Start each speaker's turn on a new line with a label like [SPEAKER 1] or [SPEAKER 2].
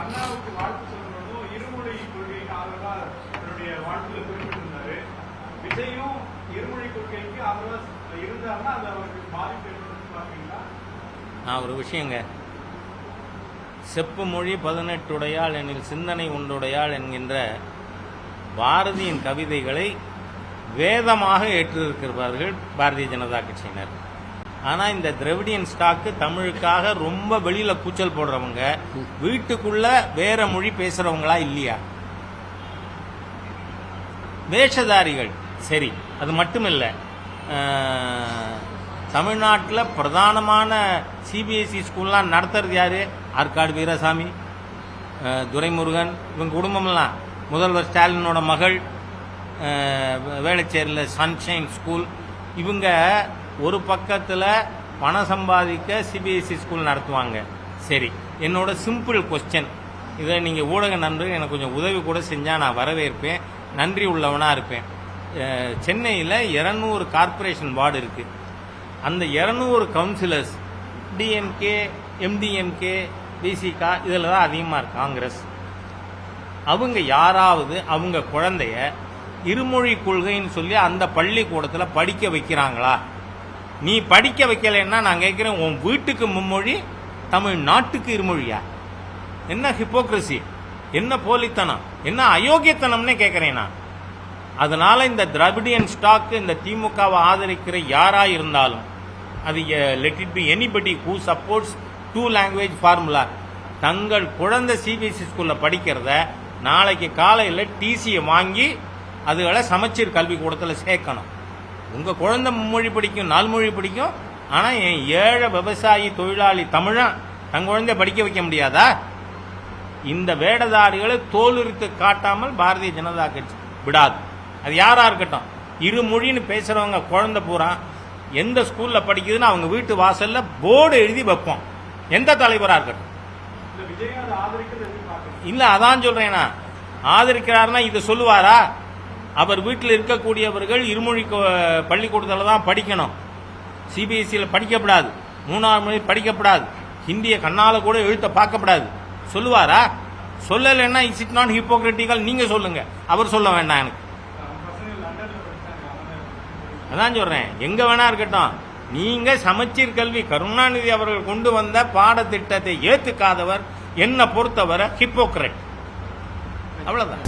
[SPEAKER 1] அண்ணாவுக்கு வாழ்த்து சொல்லணும் இருமொழி கொள்கைக்கு ஆதரவா தன்னுடைய வாழ்த்துல குறிப்பிட்டிருந்தாரு. விஜயும் இருமொழி கொள்கைக்கு ஆதரவா இருந்தாருன்னா அது அவருக்கு பாதிப்பு ஏற்படுத்தி பாத்தீங்களா
[SPEAKER 2] நான் ஒரு விஷயங்க. செப்பு மொழி பதினெட்டுடையாள் எனில் சிந்தனை உண்டுடையாள் என்கின்ற பாரதியின் கவிதைகளை வேதமாக ஏற்றிருக்கிறார்கள் பாரதிய ஜனதா கட்சியினர். ஆனால் இந்த திரவிடியன் ஸ்டாக்கு தமிழுக்காக ரொம்ப வெளியில் கூச்சல் போடுறவங்க வீட்டுக்குள்ள வேற மொழி பேசுறவங்களா இல்லையா? வேஷதாரிகள். சரி அது மட்டும் இல்லை தமிழ்நாட்டில் பிரதானமான சிபிஎஸ்சி ஸ்கூல்லாம் நடத்துறது யாரு? ஆற்காடு வீரசாமி துரைமுருகன் இவங்க குடும்பம்லாம். முதல்வர் ஸ்டாலினோட மகள் வேளச்சேரியில் சன்ஷைன் ஸ்கூல். இவங்க ஒரு பக்கத்தில் பணம் சம்பாதிக்க சிபிஎஸ்சி ஸ்கூல் நடத்துவாங்க. சரி என்னோட சிம்பிள் கொஸ்டின் இதை நீங்கள் ஊடக நண்பர்கள் எனக்கு கொஞ்சம் உதவி கூட செஞ்சால் நான் வரவேற்பேன். நன்றி உள்ளவனாக இருப்பேன். சென்னையில் இரநூறு கார்ப்பரேஷன் வார்டு இருக்குது அந்த இரநூறு கவுன்சிலர்ஸ் டிஎம்கே எம்டிஎம்கே பிசிகா இதில் தான் அதிகமாக இருக்கு காங்கிரஸ். அவங்க யாராவது அவங்க குழந்தைய இருமொழி கொள்கைன்னு சொல்லி அந்த பள்ளிக்கூடத்தில் படிக்க வைக்கிறாங்களா? நீ படிக்க வைக்கலைன்னா நான் கேட்குறேன் உன் வீட்டுக்கு மும்மொழி தமிழ் நாட்டுக்கு இருமொழியா? என்ன ஹிப்போக்ரசி என்ன போலித்தனம்? என்ன அயோக்கியத்தனம்னே கேட்குறேன் நான். அதனால இந்த திராவிடியன் ஸ்டாக்கு இந்த திமுகவை ஆதரிக்கிற யாரா இருந்தாலும் அது let it be anybody who supports two language formula தங்கள் குழந்தை சிபிஎஸ்சி ஸ்கூலில் படிக்கிறத நாளைக்கு காலையில் டிசியை வாங்கி அதுகளை சமச்சீர் கல்விக்கூடத்தில் சேர்க்கணும். உங்க குழந்தை மும்மொழி படிக்கும் நாலு மொழி படிக்கும். ஆனா என் ஏழை விவசாயி தொழிலாளி தமிழன் தன் குழந்தைய படிக்க வைக்க முடியாதா? இந்த வேடதாரிகளை தோலுரித்து காட்டாமல் பாரதிய ஜனதா கட்சி விடாது. அது யாரா இருக்கட்டும். இரு மொழின்னு பேசுறவங்க குழந்தை பூரா எந்த ஸ்கூல்ல படிக்குதுன்னு அவங்க வீட்டு வாசல்ல போர்டு எழுதி வைப்போம். எந்த தலைவரா இருக்கட்டும். இல்ல அதான் சொல்றேனா ஆதரிக்கிறாருன்னா இது சொல்லுவாரா? அவர் வீட்டில் இருக்கக்கூடியவர்கள் இருமொழி பள்ளிக்கூடத்தில் தான் படிக்கணும். சிபிஎஸ்சியில் படிக்கப்படாது. மூணாவது மொழி படிக்கப்படாது. ஹிந்தியை கண்ணால் கூட எழுத்த பார்க்கப்படாது. சொல்லுவாரா? சொல்லலைன்னா இஸ் இட் நாட் ஹிப்போக்ரட்டிக்கல் நீங்கள் சொல்லுங்கள் அவர் சொல்ல வேண்டாம் எனக்கு. அதான் சொல்கிறேன் எங்கே வேணா இருக்கட்டும். நீங்கள் சமச்சீர் கல்வி கருணாநிதி அவர்கள் கொண்டு வந்த பாடத்திட்டத்தை ஏற்றுக்காதவர் என்னை பொறுத்தவரை ஹிப்போக்ரட் அவ்வளோதான்